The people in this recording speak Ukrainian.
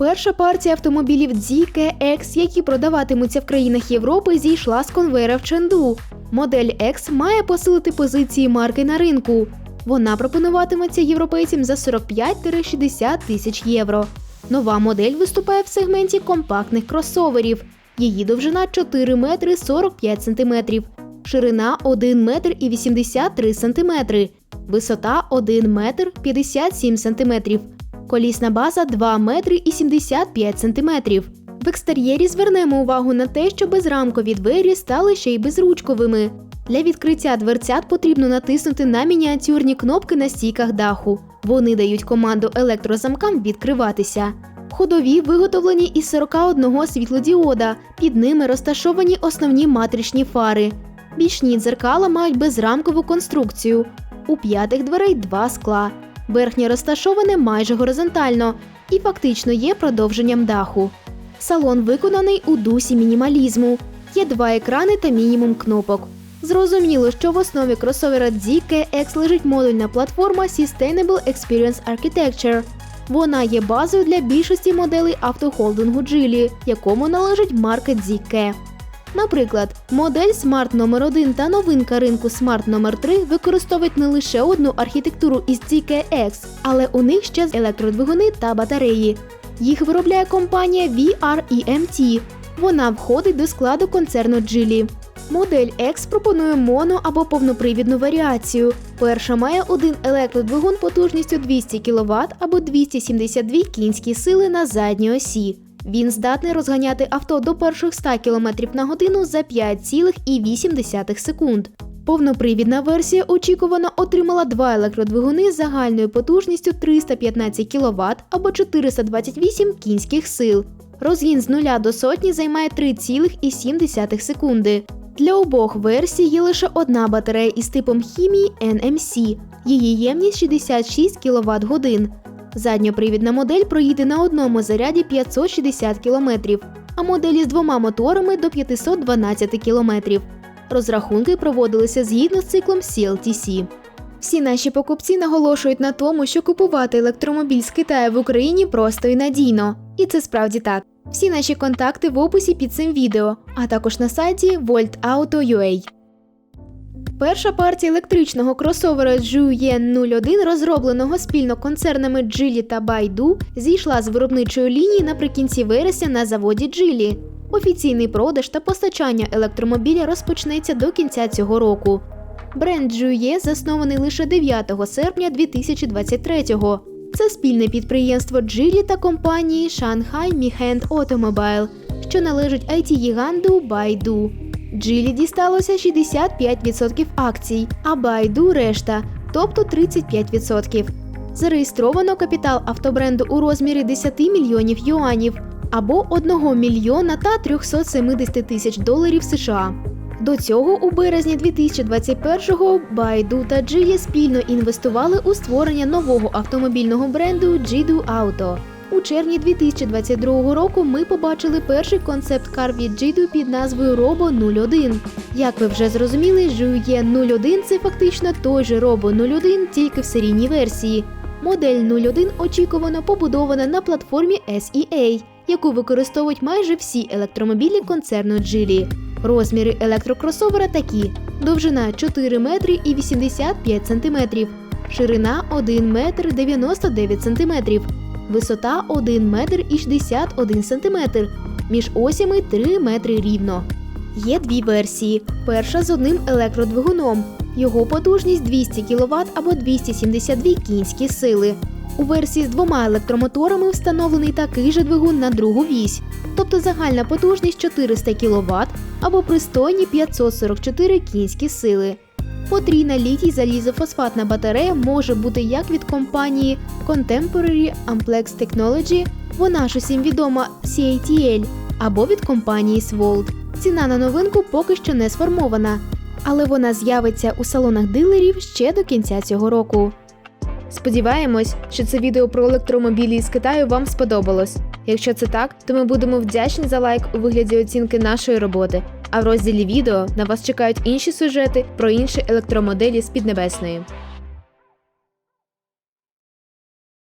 Перша партія автомобілів ZK-X, які продаватимуться в країнах Європи, зійшла з конвейера в Ченду. Модель X має посилити позиції марки на ринку. Вона пропонуватиметься європейцям за 45-60 тисяч євро. Нова модель виступає в сегменті компактних кросоверів. Її довжина 4 метри 45 сантиметрів, ширина 1 метр і 83 сантиметри, висота 1 метр 57 сантиметрів. Колісна база 2 метри і 75 сантиметрів. В екстер'єрі звернемо увагу на те, що безрамкові двері стали ще й безручковими. Для відкриття дверцят потрібно натиснути на мініатюрні кнопки на стійках даху. Вони дають команду електрозамкам відкриватися. Ходові виготовлені із 41 світлодіода. Під ними розташовані основні матричні фари. Бічні дзеркала мають безрамкову конструкцію. У п'ятих дверей два скла. Верхнє розташоване майже горизонтально і фактично є продовженням даху. Салон виконаний у дусі мінімалізму. Є два екрани та мінімум кнопок. Зрозуміло, що в основі кросовера DK-X лежить модульна платформа Sustainable Experience Architecture. Вона є базою для більшості моделей автохолдингу Geely, якому належить марка DK. Наприклад, модель Smart номер 1 та новинка ринку Smart номер 3 використовують не лише одну архітектуру із DK-X, але у них ще з електродвигуни та батареї. Їх виробляє компанія VREMT. Вона входить до складу концерну Geely. Модель X пропонує моно або повнопривідну варіацію. Перша має один електродвигун потужністю 200 кВт або 272 кінські сили на задній осі. Він здатний розганяти авто до перших 100 км на годину за 5,8 секунд. Повнопривідна версія очікувано отримала два електродвигуни з загальною потужністю 315 кВт або 428 кінських сил. Розгін з нуля до сотні займає 3,7 секунди. Для обох версій є лише одна батарея із типом хімії NMC. Її ємність 66 кВт годин. Задньопривідна модель проїде на одному заряді 560 км, а моделі з двома моторами до 512 км. Розрахунки проводилися згідно з циклом CLTC. Всі наші покупці наголошують на тому, що купувати електромобіль з Китаю в Україні просто і надійно. І це справді так. Всі наші контакти в описі під цим відео, а також на сайті voltauto.ua. Перша партія електричного кросовера Zhuyen 01, розробленого спільно концернами Geely та Baidu, зійшла з виробничої лінії наприкінці вересня на заводі Geely. Офіційний продаж та постачання електромобіля розпочнеться до кінця цього року. Бренд Zhuye заснований лише 9 серпня 2023-го. Це спільне підприємство Geely та компанії Shanghai Mi-Hand Automobile, що належить IT-гіганту Baidu. Джилі дісталося 65% акцій, а Байду решта, тобто 35%. Зареєстровано капітал автобренду у розмірі 10 мільйонів юанів або 1 мільйона та 370 тисяч доларів США. До цього у березні 2021-го Байду та Джилі спільно інвестували у створення нового автомобільного бренду Jidu Auto. У червні 2022 року ми побачили перший концепт-кар від Jidu під назвою Robo 01. Як ви вже зрозуміли, Juye 01 – це фактично той же Robo 01, тільки в серійній версії. Модель 01 очікувано побудована на платформі SEA, яку використовують майже всі електромобілі концерну Geely. Розміри електрокросовера такі: довжина 4 метри і 85 сантиметрів, ширина 1 метр 99 сантиметрів. Висота 1 метр і 61 сантиметр. Між осями 3 метри рівно. Є дві версії. Перша з одним електродвигуном. Його потужність 200 кВт або 272 кінські сили. У версії з двома електромоторами встановлений такий же двигун на другу вісь, тобто загальна потужність 400 кВт або пристойні 544 кінські сили. Потрійна літій залізофосфатна батарея може бути як від компанії Contemporary Amplex Technology, вона ж усім відома CATL, або від компанії Svolt. Ціна на новинку поки що не сформована, але вона з'явиться у салонах дилерів ще до кінця цього року. Сподіваємось, що це відео про електромобілі із Китаю вам сподобалось. Якщо це так, то ми будемо вдячні за лайк у вигляді оцінки нашої роботи. А в розділі відео на вас чекають інші сюжети про інші електромоделі з Піднебесної.